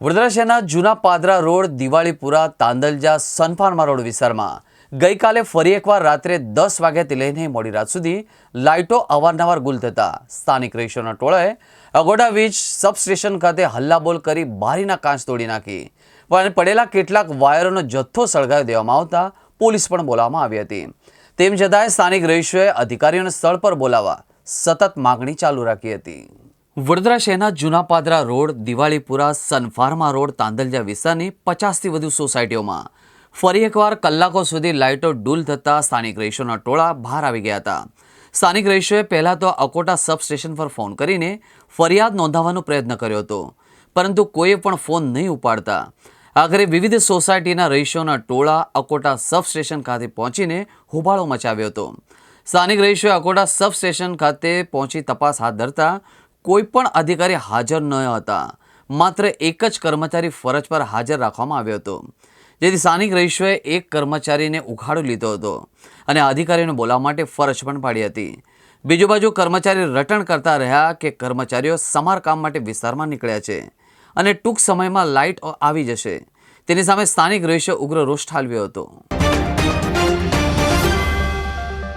વડોદરા શહેરના જૂના Padra road, Diwalipura, Tandalja Sun Pharma road વિસ્તારમાં ગઈકાલે ફરી એકવાર રાત્રે દસ વાગ્યાથી લઈને મોડી રાત સુધી લાઇટો અવારનવાર ગુલ થતા સ્થાનિક રહીશોના ટોળાએ અગોડા વીજ સબસ્ટેશન ખાતે હલ્લાબોલ કરી બારીના કાચ તોડી નાખી. પણ પડેલા કેટલાક વાયરોનો જથ્થો સળગાવી દેવામાં આવતા પોલીસ પણ બોલાવવામાં આવી હતી. તેમ છતાંય સ્થાનિક રહીશોએ અધિકારીઓને સ્થળ પર બોલાવવા સતત માગણી ચાલુ રાખી હતી. વડોદરા શહેરના જૂના પાદરા રોડ, દિવાળીપુરા સનફાર્મા રોડ, તાંદલજા વિસ્તારની પચાસથી વધુ સોસાયટીઓમાં ફરી એકવાર કલાકો સુધી લાઇટો ડૂલ થતાં સ્થાનિક રહીશોના ટોળા બહાર આવી ગયા હતા. સ્થાનિક રહીશોએ પહેલાં તો અકોટા સબસ્ટેશન પર ફોન કરીને ફરિયાદ નોંધાવવાનો પ્રયત્ન કર્યો હતો, પરંતુ કોઈએ પણ ફોન નહીં ઉપાડતા. આખરે વિવિધ સોસાયટીના રહીશોના ટોળા અકોટા સબસ્ટેશન ખાતે પહોંચીને હોબાળો મચાવ્યો હતો. સ્થાનિક રહીશોએ અકોટા સબસ્ટેશન ખાતે પહોંચી તપાસ હાથ ધરતા કોઈ પણ અધિકારી હાજર ન હતા. માત્ર એક જ કર્મચારી ફરજ પર હાજર રાખવામાં આવ્યો હતો. જેથી સ્થાનિક રહીશોએ એક કર્મચારીને ઉઘાડો લીધો હતો અને અધિકારીઓને બોલાવવા માટે ફરજ પણ પાડી હતી. બીજુ બાજુ કર્મચારી રટણ કરતા રહ્યા કે કર્મચારીઓ સમારકામ માટે વિસ્તારમાં નીકળ્યા છે અને ટૂંક સમયમાં લાઇટ આવી જશે. તેની સામે સ્થાનિક રહીશો ઉગ્ર રોષ ઠાલવ્યો હતો.